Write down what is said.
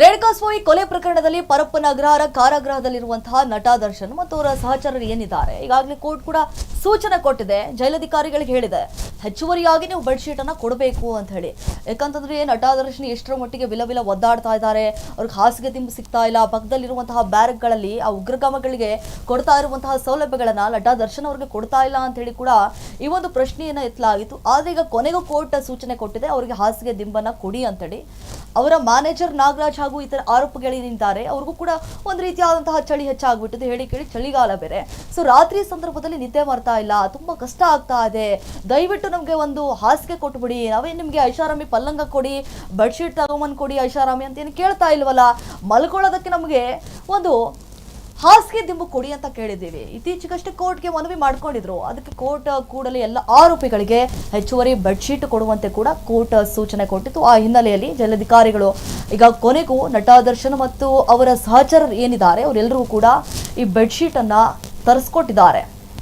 ರೇಣುಕಾಸ್ವಾಮಿ ಕೊಲೆ ಪ್ರಕರಣದಲ್ಲಿ ಪರಪ್ಪನ ಅಗ್ರಹಾರ ಕಾರಾಗೃಹದಲ್ಲಿರುವಂತಹ ನಟ ದರ್ಶನ್ ಮತ್ತು ಅವರ ಸಹಚರರು ಏನಿದ್ದಾರೆ? ಈಗಾಗಲೇ ಕೋರ್ಟ್ ಕೂಡ ಸೂಚನೆ ಕೊಟ್ಟಿದೆ. ಜೈಲಧಿಕಾರಿಗಳಿಗೆ ಹೇಳಿದೆ. ಹೆಚ್ಚುವರಿಯಾಗಿ ನೀವು ಬೆಡ್ಶೀಟ್ ಅನ್ನ ಕೊಡಬೇಕು ಅಂತ ಹೇಳಿ. ಯಾಕಂತಂದ್ರೆ ನಟ ದರ್ಶನ್ ಎಷ್ಟರ ಮಟ್ಟಿಗೆ ವಿಲ ವಿಲ ಒದ್ದಾಡ್ತಾ ಇದ್ದಾರೆ. ಅವ್ರಿಗೆ ಹಾಸಿಗೆ ದಿಂಬು ಸಿಗ್ತಾ ಇಲ್ಲ. ಪಕ್ಕದಲ್ಲಿರುವಂತಹ ಬ್ಯಾರಕ್ಗಳಲ್ಲಿ ಆ ಉಗ್ರಗಾಮಗಳಿಗೆ ಕೊಡ್ತಾ ಇರುವಂತಹ ಸೌಲಭ್ಯಗಳನ್ನ ನಟ ದರ್ಶನ್ ಅವ್ರಿಗೆ ಕೊಡ್ತಾ ಇಲ್ಲ ಅಂತ ಹೇಳಿ ಕೂಡ ಈ ಒಂದು ಪ್ರಶ್ನೆಯನ್ನ ಎತ್ತಲಾಗಿತ್ತು. ಆದ್ರೆ ಈಗ ಕೊನೆಗೂ ಕೋರ್ಟ್ ಸೂಚನೆ ಕೊಟ್ಟಿದೆ. ಅವರಿಗೆ ಹಾಸಿಗೆ ದಿಂಬನ್ನ ಕೊಡಿ ಅಂತೇಳಿ ಅವರ ಮ್ಯಾನೇಜರ್ ನಾಗರಾಜ್ ಹಾಗೂ ಇತರ ಆರೋಪಿಗಳೇನಿದ್ದಾರೆ ಅವ್ರಿಗೂ ಕೂಡ ಒಂದು ರೀತಿಯಾದಂತಹ ಚಳಿ ಹೆಚ್ಚಾಗ್ಬಿಟ್ಟಿದೆ. ಹೇಳಿ ಕೇಳಿ, ಚಳಿಗಾಲ ಬೇರೆ. ಸೊ ರಾತ್ರಿ ಸಂದರ್ಭದಲ್ಲಿ ನಿದ್ದೆ ಮಾಡ್ತಾ ಇಲ್ಲ. ತುಂಬಾ ಕಷ್ಟ ಆಗ್ತಾ ಇದೆ. ದಯವಿಟ್ಟು ನಮಗೆ ಒಂದು ಹಾಸಿಗೆ ಕೊಟ್ಬಿಡಿ. ನಾವೇ ನಿಮಗೆ ಐಷಾರಾಮಿ ಪಲ್ಲಂಗ ಕೊಡಿ ಬೆಡ್ಶೀಟ್ ತಗೊಂಬಂದು ಕೊಡಿ ಐಷಾರಾಮಿ ಅಂತ ಏನು ಕೇಳ್ತಾ ಇಲ್ವಲ್ಲ? ಮಲ್ಕೊಳ್ಳೋದಕ್ಕೆ ನಮಗೆ ಒಂದು ಹಾಸಿಗೆ ದಿಂಬು ಕೊಡಿ ಅಂತ ಕೇಳಿದ್ದೀವಿ. ಇತ್ತೀಚೆಗಷ್ಟೇ ಕೋರ್ಟ್ಗೆ ಮನವಿ ಮಾಡ್ಕೊಂಡಿದ್ರು. ಅದಕ್ಕೆ ಕೋರ್ಟ್ ಕೂಡಲೇ ಎಲ್ಲ ಆರೋಪಿಗಳಿಗೆ ಹೆಚ್ಚುವರಿ ಬೆಡ್ಶೀಟ್ ಕೊಡುವಂತೆ ಕೂಡ ಕೋರ್ಟ್ ಸೂಚನೆ ಕೊಟ್ಟಿತ್ತು. ಆ ಹಿನ್ನೆಲೆಯಲ್ಲಿ ಜಿಲ್ಲಾಧಿಕಾರಿಗಳು ಈಗ ಕೊನೆಗೂ ನಟ ದರ್ಶನ್ ಮತ್ತು ಅವರ ಸಹಚರರು ಏನಿದ್ದಾರೆ, ಅವರೆಲ್ಲರೂ ಕೂಡ ಈ ಬೆಡ್ಶೀಟ್ ಅನ್ನ ತರಿಸ್ಕೊಟ್ಟಿದ್ದಾರೆ.